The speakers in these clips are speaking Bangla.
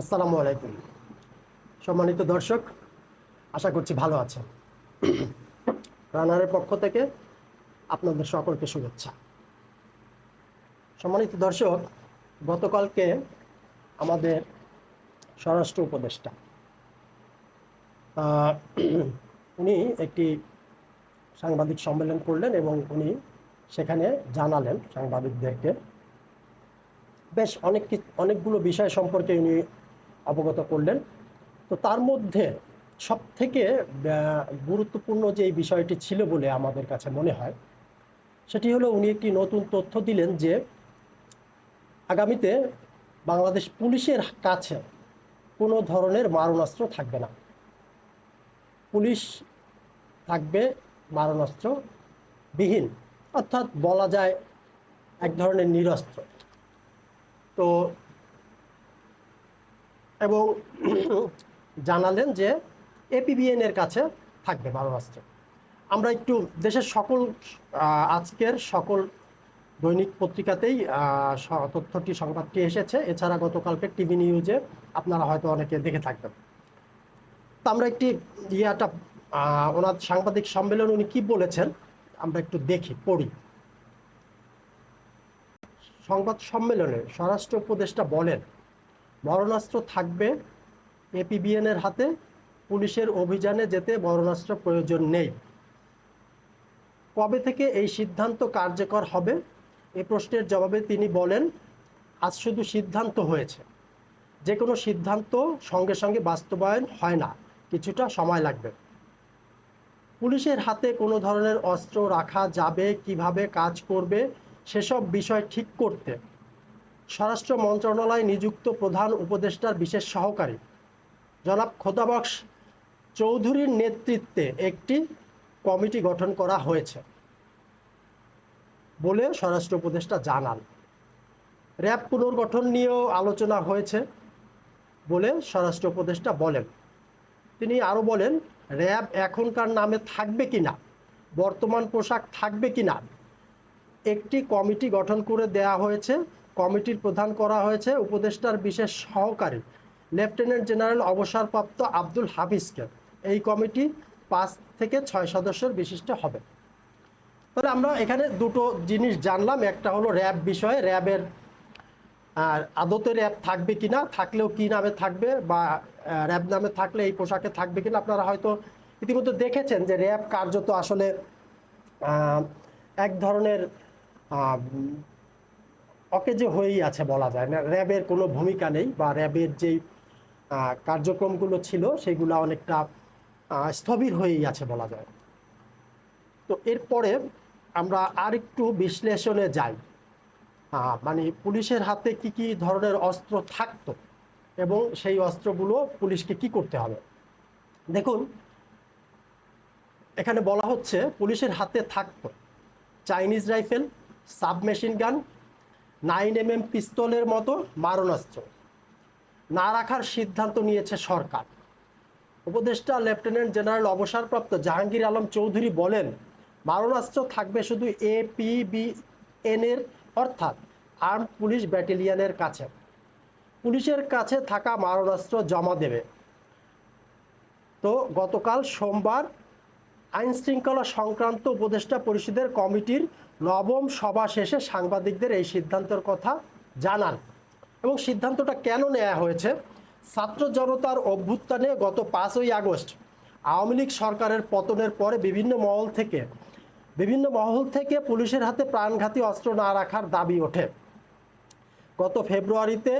আসসালামু আলাইকুম। সম্মানিত দর্শক, আশা করছি ভালো আছেন। রানারের পক্ষ থেকে আপনাদের সকলকে শুভেচ্ছা। সম্মানিত দর্শক, গতকালকে আমাদের স্বরাষ্ট্র উপদেষ্টা উনি একটি সাংবাদিক সম্মেলন করলেন এবং উনি সেখানে জানালেন সাংবাদিকদেরকে। বেশ অনেক অনেকগুলো বিষয় সম্পর্কে উনি অবগত করলেন। তো তার মধ্যে সব থেকে গুরুত্বপূর্ণ যে এই বিষয়টি ছিল বলে আমাদের কাছে মনে হয়, সেটি হলো উনি একটি নতুন তথ্য দিলেন যে আগামীতে বাংলাদেশ পুলিশের কাছে কোনো ধরনের মারণাস্ত্র থাকবে না। পুলিশ থাকবে, মারণাস্ত্র বিহীন, অর্থাৎ বলা যায় এক ধরনের নিরস্ত্র। তো এবং জানালেন যে এপিবিএন এর কাছে থাকবে মারণাস্ত্র আমরা একটু দেশের সকল আজকের সকল দৈনিক পত্রিকাতেই তথ্যটি, সংবাদটি এসেছে। এছাড়া গতকালকে টিভি নিউজে আপনারা হয়তো অনেকে দেখে থাকবেন। তো আমরা একটি ইয়াটা ওনার সাংবাদিক সম্মেলন উনি কি বলেছেন, আমরা একটু দেখি, পড়ি। সংবাদ সম্মেলনে স্বরাষ্ট্র উপদেষ্টা বলেন মরণাস্ত্র থাকবে এপিবিএন এর হাতে, পুলিশের অভিযানে যেতে মরণাস্ত্র প্রয়োজন নেই। কবে থেকে এই সিদ্ধান্ত কার্যকর হবে? এ প্রশ্নের জবাবে তিনি বলেন, আজ শুধু সিদ্ধান্ত হয়েছে। যে কোনো সিদ্ধান্ত সঙ্গে সঙ্গে বাস্তবায়ন হয় না, কিছুটা সময় লাগবে। পুলিশের হাতে কোনো ধরনের অস্ত্র রাখা যাবে, কীভাবে কাজ করবে, সেসব বিষয় ঠিক করতে স্বরাষ্ট্র মন্ত্রণালয় নিযুক্ত প্রধান উপদেষ্টার বিশেষ সহকারী। জনাব খোদাবক্স চৌধুরীর নেতৃত্বে একটি কমিটি গঠন করা হয়েছে বলে স্বরাষ্ট্র উপদেষ্টা জানান। র্যাব পুনর্গঠন নিয়েও আলোচনা হয়েছে বলে স্বরাষ্ট্র উপদেষ্টা বলেন। তিনি আরও বলেন, র্যাব এখনকার নামে থাকবে কি না? বর্তমান পোশাক থাকবে কি না? একটি কমিটি গঠন করে দেয়া হয়েছে কমিটির প্রধান করা হয়েছে উপদেষ্টার বিশেষ সহকারী। লেফটেন্যান্ট জেনারেল অবসরপ্রাপ্ত আব্দুল হাফিজকে। এই কমিটি পাঁচ থেকে ছয় সদস্যের বিশিষ্ট হবে। তাহলে আমরা এখানে দুটো জিনিস জানলাম। একটা হলো র্যাব বিষয়ে, র্যাবের আর আদতে র্যাব থাকবে কি না থাকলেও কি নামে থাকবে বা র্যাব নামে থাকলে এই পোশাকে থাকবে কিনা আপনারা হয়তো ইতিমধ্যে দেখেছেন যে র্যাব কার্যত আসলে এক ধরনের অকেজে হয়েই আছে বলা যায় না, র্যাবের কোনো ভূমিকা নেই বা র্যাবের যেই কার্যক্রমগুলো ছিল সেগুলো অনেকটা স্থবির হয়েই আছে বলা যায়। তো এরপরে আমরা আর একটু বিশ্লেষণে যাই। মানে পুলিশের হাতে কি কি ধরনের অস্ত্র থাকতো এবং সেই অস্ত্রগুলো পুলিশকে কি করতে হবে? দেখুন, এখানে বলা হচ্ছে পুলিশের হাতে থাকতো Chinese rifle, submachine gun nine M M পিস্তলের মতো মারণাস্ত্র। না রাখার সিদ্ধান্ত নিয়েছে সরকার। উপদেষ্টা লেফটেন্যান্ট জেনারেল অবসরপ্রাপ্ত জাহাঙ্গীর আলম চৌধুরী বলেন, মারণাস্ত্র থাকবে শুধু এপিবিএন এর, অর্থাৎ আর্ম পুলিশ ব্যাটালিয়নের কাছে। পুলিশের কাছে থাকা মারণাস্ত্র জমা দেবে। তো গতকাল সোমবার আইন শৃঙ্খলা সংক্রান্ত উপদেষ্টা পরিষদের কমিটির নবম সভা শেষে সাংবাদিকদের এই সিদ্ধান্তের কথা জানান এবং সিদ্ধান্তটা কেন নেওয়া হয়েছে? ছাত্র জনতার অভ্যুত্থানে গত পাঁচই আগস্ট আওয়ামী লীগ সরকারের পতনের পরে বিভিন্ন মহল থেকে, বিভিন্ন মহল থেকে পুলিশের হাতে প্রাণঘাতী অস্ত্র না রাখার দাবি ওঠে। গত ফেব্রুয়ারিতে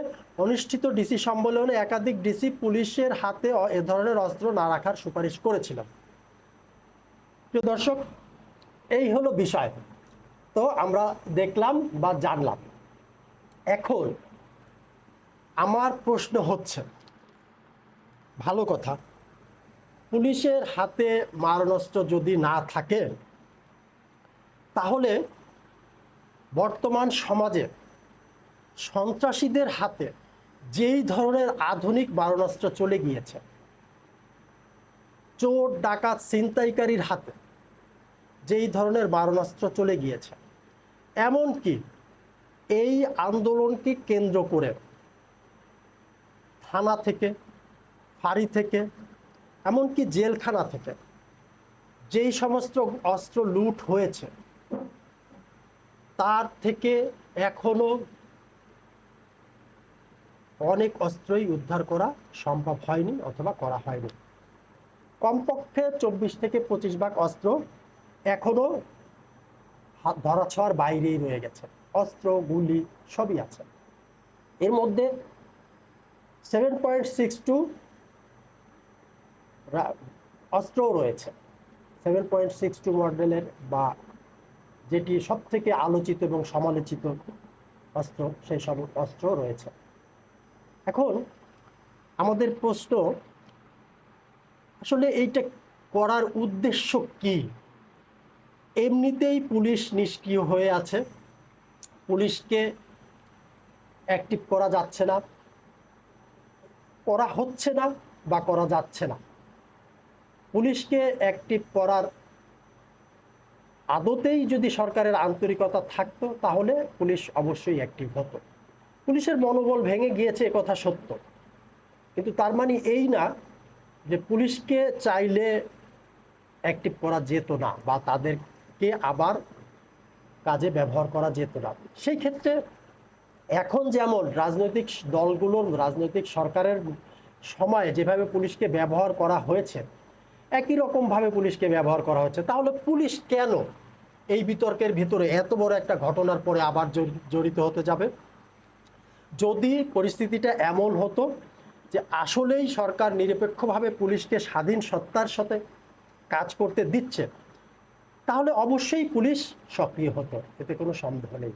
অনুষ্ঠিত ডিসি সম্মেলনে একাধিক ডিসি পুলিশের হাতে এ ধরনের অস্ত্র না রাখার সুপারিশ করেছিলেন। প্রিয় দর্শক, এই হলো বিষয়। তো আমরা দেখলাম বা জানলাম, এখন আমার প্রশ্ন হচ্ছে, ভালো কথা, পুলিশের হাতে মারণাস্ত্র যদি না থাকে, তাহলে বর্তমান সমাজে সন্ত্রাসীদের হাতে যেই ধরনের আধুনিক মারণাস্ত্র চলে গিয়েছে, চোর, ডাকাত, ছিনতাইকারীর হাতে যেই ধরনের মারণাস্ত্র চলে গিয়েছে। এমনকি এই আন্দোলনকে কেন্দ্র করে থানা থেকে, ফাঁড়ি থেকে, এমনকি জেলখানা থেকে যেই সমস্ত অস্ত্র লুট হয়েছে, তার থেকে এখনও অনেক অস্ত্রই উদ্ধার করা সম্ভব হয়নি অথবা করা হয়নি। কমপক্ষে চব্বিশ থেকে পঁচিশ ভাগ অস্ত্র এখনও হাত ধরাছোঁয়ার বাইরেই রয়ে গেছে। অস্ত্র, গুলি সবই আছে। এর মধ্যে সেভেন পয়েন্ট সিক্স টু অস্ত্রও রয়েছে। সেভেন পয়েন্ট সিক্স টু মডেলের বা যেটি সব থেকে আলোচিত এবং সমালোচিত অস্ত্র, সেই সব অস্ত্র রয়েছে। এখন আমাদের প্রশ্ন, আসলে এইটা করার উদ্দেশ্য কি? এমনিতেই পুলিশ নিষ্ক্রিয় হয়ে আছে। পুলিশকে অ্যাক্টিভ করা যাচ্ছে না। করা হচ্ছে না বা করা যাচ্ছে না। পুলিশকে অ্যাক্টিভ করার আদতেই যদি সরকারের আন্তরিকতা থাকতো, তাহলে পুলিশ অবশ্যই অ্যাক্টিভ হতো। পুলিশের মনোবল ভেঙে গিয়েছে কথা সত্য। কিন্তু তার মানে এই না যে পুলিশকে চাইলে অ্যাক্টিভ করা যেত না বা তাদেরকে আবার কাজে ব্যবহার করা যেত না। সেই ক্ষেত্রে এখন যেমন রাজনৈতিক দলগুলোর রাজনৈতিক সরকারের সময়ে যেভাবে পুলিশকে ব্যবহার করা হয়েছে, একই রকমভাবে পুলিশকে ব্যবহার করা হচ্ছে, তাহলে পুলিশ কেন এই বিতর্কের ভিতরে এত বড় একটা ঘটনার পরে আবার জড়ি- জড়িত হতে যাবে? যদি পরিস্থিতিটা এমন হতো যে আসলেই সরকার নিরপেক্ষভাবে পুলিশকে স্বাধীন সত্তার সাথে কাজ করতে দিচ্ছে তাহলে অবশ্যই পুলিশ সক্রিয় হতো, এতে কোনো সন্দেহ নেই।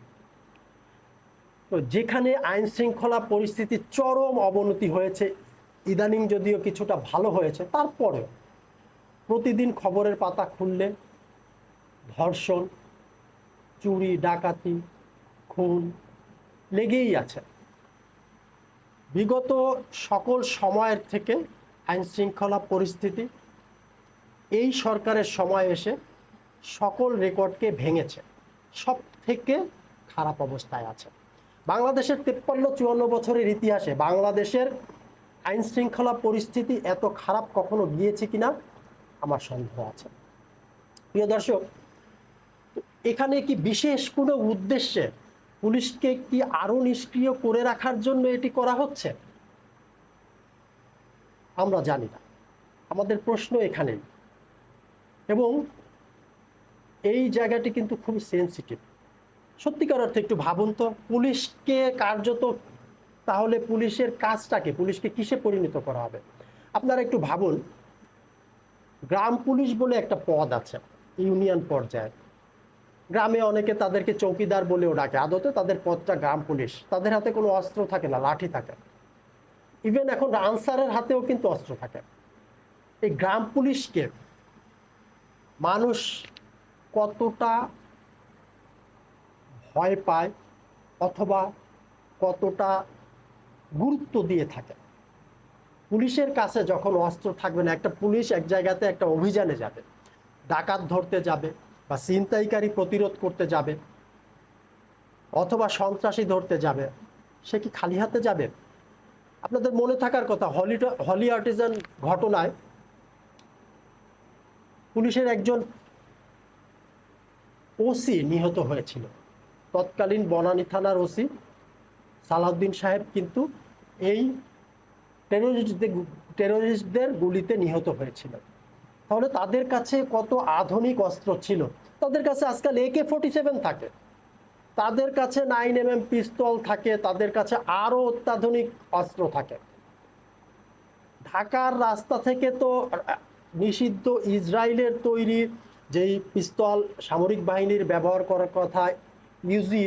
তো যেখানে আইন শৃঙ্খলা পরিস্থিতির চরম অবনতি হয়েছে, ইদানিং যদিও কিছুটা ভালো হয়েছে, তারপরেও প্রতিদিন খবরের পাতা খুললে ধর্ষণ, চুরি, ডাকাতি, খুন লেগেই আছে। বিগত সকল সময়ের থেকে আইন শৃঙ্খলা পরিস্থিতি এই সরকারের সময় এসে সকল রেকর্ডকে ভেঙেছে। সব থেকে খারাপ অবস্থায় আছে। বাংলাদেশের তেপ্পান্ন চুয়ান্ন বছরের ইতিহাসে বাংলাদেশের আইন শৃঙ্খলা পরিস্থিতি এত খারাপ কখনো গিয়েছে কিনা আমার সন্দেহ আছে। প্রিয় দর্শক, এখানে কি বিশেষ কোনো উদ্দেশ্যে পুলিশকে কি আরও নিষ্ক্রিয় করে রাখার জন্য এটি করা হচ্ছে? আমরা জানি না। আমাদের প্রশ্ন এখানেই। এবং এই জায়গাটি কিন্তু খুবই সেন্সিটিভ সত্যিকার অর্থে একটু ভাবুন তো, পুলিশকে কার্যত তাহলে পুলিশের কাজটাকে, পুলিশকে কিসে পরিণত করা হবে? আপনারা একটু ভাবুন, গ্রাম পুলিশ বলে একটা পদ আছে, ইউনিয়ন পর্যায়ে। গ্রামে অনেকে তাদেরকে চৌকিদার বলেও ডাকে, আদতে তাদের পদটা গ্রাম পুলিশ। তাদের হাতে কোনো অস্ত্র থাকে না, লাঠি থাকে। ইভেন এখন আনসারের হাতেও কিন্তু অস্ত্র থাকে। এই গ্রাম পুলিশকে মানুষ কতটা ভয় পায় অথবা কতটা গুরুত্ব দিয়ে থাকে? পুলিশের কাছে যখন অস্ত্র থাকবে না, একটা পুলিশ এক জায়গাতে একটা অভিযানে যাবে, ডাকাত ধরতে যাবে বা ছিনতাইকারী প্রতিরোধ করতে যাবে অথবা সন্ত্রাসী ধরতে যাবে, সে কি খালি হাতে যাবে? আপনাদের মনে থাকার কথা, হলি হলি আর্টিজান ঘটনায় পুলিশের একজন ওসি নিহত হয়েছিল। তৎকালীন বনানী থানার ওসি সালাউদ্দিন সাহেব কিন্তু এই টেরোরিস্টদের টেরোরিস্টদের গুলিতে নিহত হয়েছিল। তাহলে তাদের কাছে কত আধুনিক অস্ত্র ছিল? তাদের কাছে আজকাল একে ফোর্টি সেভেন থাকে। তাদের কাছে নাইন এম এম পিস্তল থাকে। তাদের কাছে আরও অত্যাধুনিক অস্ত্র থাকে। ঢাকার রাস্তা থেকে তো নিষিদ্ধ ইসরায়েলের তৈরি যেই পিস্তল সামরিক বাহিনীর ব্যবহার করার কথা ইউজি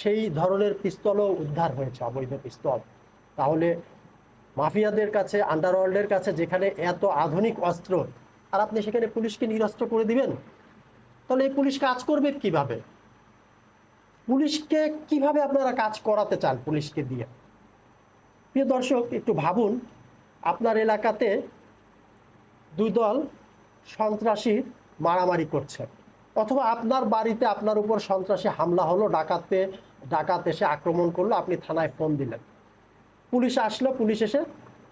সেই ধরনের পিস্তলও উদ্ধার হয়েছে, অবৈধ পিস্তল। তাহলে মাফিয়াদের কাছে আন্ডারওয়ার্ল্ডের কাছে, যেখানে এত আধুনিক অস্ত্র, আর আপনি সেখানে পুলিশকে নিরস্ত্র করে দিবেন? তাহলে এই পুলিশ কাজ করবে কীভাবে? পুলিশকে কীভাবে আপনারা কাজ করাতে চান পুলিশকে দিয়ে? প্রিয় দর্শক, একটু ভাবুন, আপনার এলাকাতে দুই দল সন্ত্রাসী মারামারি করছে। অথবা আপনার বাড়িতে আপনার উপর সন্ত্রাসী হামলা হলো, ডাকাতে, ডাকাত এসে আক্রমণ করল, আপনি থানায় ফোন দিলেন। পুলিশ আসলো, পুলিশ এসে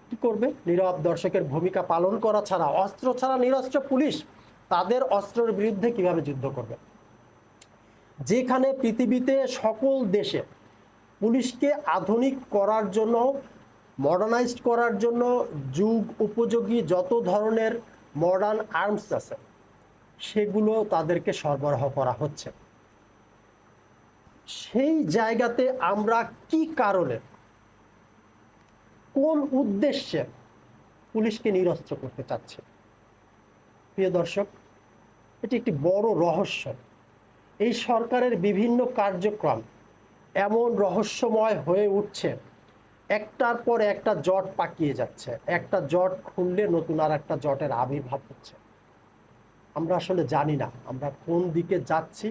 কি করবে? নীরব দর্শকের ভূমিকা পালন করা ছাড়া, অস্ত্র ছাড়া নিরস্ত্র পুলিশ তাদের অস্ত্রের বিরুদ্ধে কীভাবে যুদ্ধ করবে? যেখানে পৃথিবীতে সকল দেশে পুলিশকে আধুনিক করার জন্য মডার্নাইজড করার জন্য যুগ উপযোগী যত ধরনের মডার্ন আর্মস আছে সেগুলো তাদেরকে সরবরাহ করা হচ্ছে। সেই জায়গাতে আমরা কি কারণে, কোন উদ্দেশ্যে পুলিশকে নিরস্ত্র করতে চাচ্ছে? প্রিয় দর্শক, এটি একটি বড় রহস্য। এই সরকারের বিভিন্ন কার্যক্রম এমন রহস্যময় হয়ে উঠছে, একটার পর একটা জট পাকিয়ে যাচ্ছে, একটা জট খুললে নতুন আর একটা জটের আবির্ভাব হচ্ছে। আমরা আসলে জানি না। আমরা কোন দিকে যাচ্ছি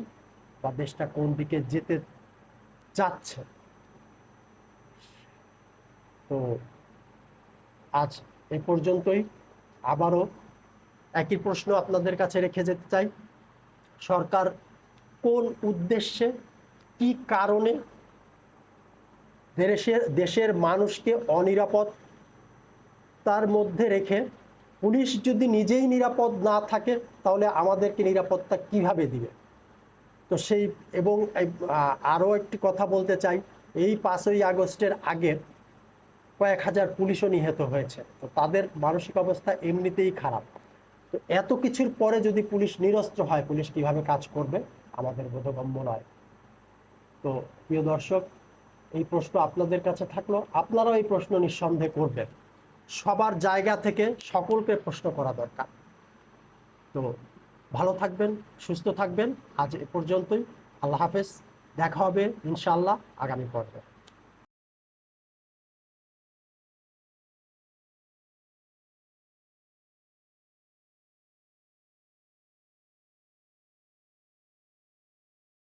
বা দেশটা কোন দিকে যেতে যাচ্ছে তো আজ এ পর্যন্তই। আবারও একই প্রশ্ন আপনাদের কাছে রেখে যেতে চাই। সরকার কোন উদ্দেশ্যে, কি কারণে দেশের দেশের মানুষকে অনিরাপদ তার মধ্যে রেখে পুলিশ যদি নিজেই নিরাপদ না থাকে, তাহলে আমাদেরকে নিরাপত্তা কীভাবে দিবে? তো সেই, এবং আরও একটি কথা বলতে চাই। এই পাঁচই আগস্টের আগে কয়েক হাজার পুলিশও নিহত হয়েছে। তো তাদের মানসিক অবস্থা এমনিতেই খারাপ। তো এত কিছুর পরে যদি পুলিশ নিরস্ত্র হয়, পুলিশ কীভাবে কাজ করবে? আমাদের বোধগম্য নয়। তো প্রিয় দর্শক, এই প্রশ্ন আপনাদের কাছে থাকল। আপনারাও এই প্রশ্ন নিঃসন্দেহে করবেন। সবার জায়গা থেকে সকলকে প্রশ্ন করা দরকার। তো ভালো থাকবেন, সুস্থ থাকবেন। আজ এ পর্যন্তই। আল্লাহ হাফেজ। দেখা হবে ইনশাআল্লাহ আগামী পর্বে।